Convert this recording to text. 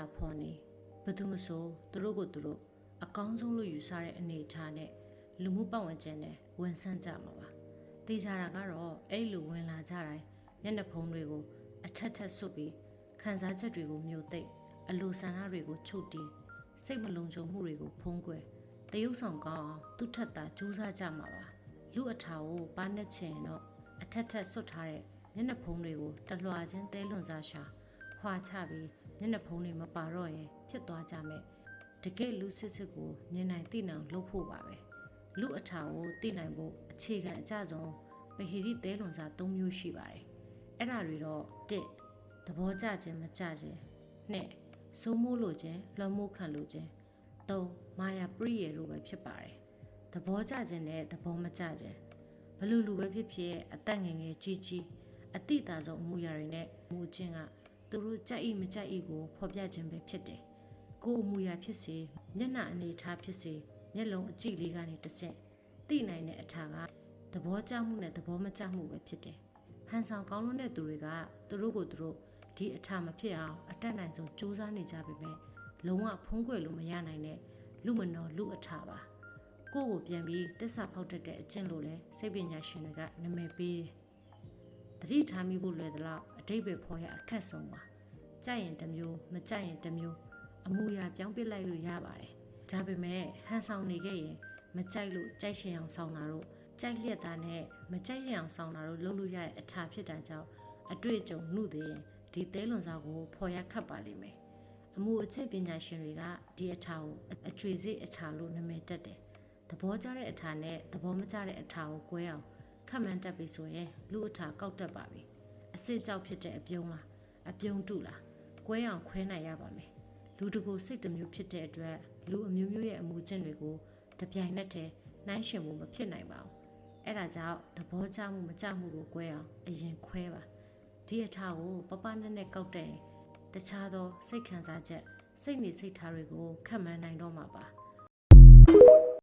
ထာဖော်နေဘယ်သူမဆိုသူတို့ကိုသူတို့အကောင်းဆုံးလို့ယူဆတဲ့အနေအထားနဲ့လူမှုပတ်ဝန်းကျင်နဲ့ဝန်ဆန့်ကြမှာပါတေချာတာကတော့အဲ့လိုဝင်လာကြတိုင်းမျက်နှာဖုံးတွေကိုအထက်ထက်ဆွတ်ပြီးခံစားချက်တွေကိုမျိုးသိပ်အလိုဆန္ဒတွေကိုချုပ်တီးစိတ်မလုံခြုံမှုတွေကိုဖုံးကွယ်တရုပ်ဆောင်ကောင်းအောင်သူ့ထက်သာကြိုးစားကြမှာပါလူအထာကိုပါနဲ့ချင်တော့အထက်ထက်ဆွတ်ထားတဲ့မျက်နှာဖုံးတွေကိုတလွှာချင်းသဲလွန်စားရှာ ခွာချပြီးမျက်နှာဖုံးတွေမပါတော့ရင်ဖြစ်သွားကြမယ်တကယ်လူစစ်စစ်ကိုမြင်နိုင်သိနိုင်လုပ်ဖို့ပါပဲလူအထာကိုသိနိုင်ဖို့အခြေခံအကြဆုံးပဟိရိသဲလွန်စား၃မျိုးရှိပါတယ်အဲ့ဒါတွေတော့၁သဘောကျခြင်းမကျခြင်း၂စိုးမိုးလို့ခြင်းလွှမ်းမိုးခံလို့ခြင်း၃မာယာပရိယေတို့ပဲဖြစ်ပါတယ်သဘောကျခြင်းနဲ့သဘောမကျခြင်းဘယ်လူလူပဲဖြစ်ဖြစ်အသက်ငယ်ငယ်ကြီးကြီးအတိအသာဆုံးအမှုရာတွေနဲ့မူခြင်းက သူတို့ကြိုက်ဤမကြိုက်ဤကိုဖော်ပြခြင်းပဲဖြစ်တယ်ကိုယ်အမှုရာဖြစ်စေမျက်နှာအနေထားဖြစ်စေမျက်လုံးအကြည့်လေးကနေတစ်ဆင့်သိနိုင်တဲ့အထာကသဘောကျမှုနဲ့သဘောမကျမှုပဲဖြစ်တယ်ဟန်ဆောင်ကောင်းလွန်းတဲ့သူတွေကသူတို့ကိုသူတို့ဒီအထာမဖြစ်အောင်အတက်နိုင်ဆုံးစူးစမ်းနေကြပေမဲ့လုံးဝဖုံးကွယ်လို့မရနိုင်တဲ့လူမနောလူအထာပါကိုယ့်ကိုပြန်ပြီးတစ္ဆာဖောက်တတ်တဲ့အကျင့်လို့လဲစိတ်ပညာရှင်တွေကနာမည်ပေးတယ်။တတိထားမိဖို့လွယ်သလောက်အတိတ်ပဲဖော်ရအခက်ဆုံးပါ။ကြိုက်ရင်တစ်မျိုးမကြိုက်ရင်တစ်မျိုးအမူအရာပြောင်းပစ်လိုက်လို့ရပါတယ်။ဒါပေမဲ့ဟန်ဆောင်နေခဲ့ရင်မကြိုက်လို့ကြိုက်ရှင်အောင်ဆောင်တာတို့ကြိုက်လျက်သားနဲ့မကြိုက်ရအောင်ဆောင်တာတို့လုပ်လို့ရတဲ့အထာဖြစ်တာကြောင့်အတွေ့အကြုံနှုသေးရင်ဒီသဲလွန်စားကိုဖော်ရခတ်ပါလိမ့်မယ်။အမှုအကျင့်ပညာရှင်တွေကဒီအထာကိုအကျွေစိအထာလို့နာမည်တက်တယ်။သဘောကျတဲ့အထာနဲ့သဘောမကျတဲ့အထာကို꿰အောင်ခတ်မှန်းတက်ပြီဆိုရင်လူအထာကောက်တက်ပါပြီ။ အစစ်ကြောက်ဖြစ်တဲ့အပြုံးလားအပြုံးတုလား꿰အောင်ခွဲနိုင်ရပါမယ်။လူတကူစိတ်တစ်မျိုးဖြစ်တဲ့အတွက်လူအမျိုးမျိုးရဲ့အမှုကျင့်တွေကိုတပြိုင်နက်တည်းနှိုင်းယှဉ်မှုမဖြစ်နိုင်ပါဘူး။အဲ့ဒါကြောင့်သဘောကျမှုမကျမှုကို꿰အောင်အရင်ခွဲပါ။ဒီအထာကိုပပနဲ့နဲ့ကောက်တဲ့ရင်တခြားသောစိတ်ခံစားချက်စိတ်နေစိတ်ထားတွေကိုခတ်မှန်းနိုင်တော့မှာပါ။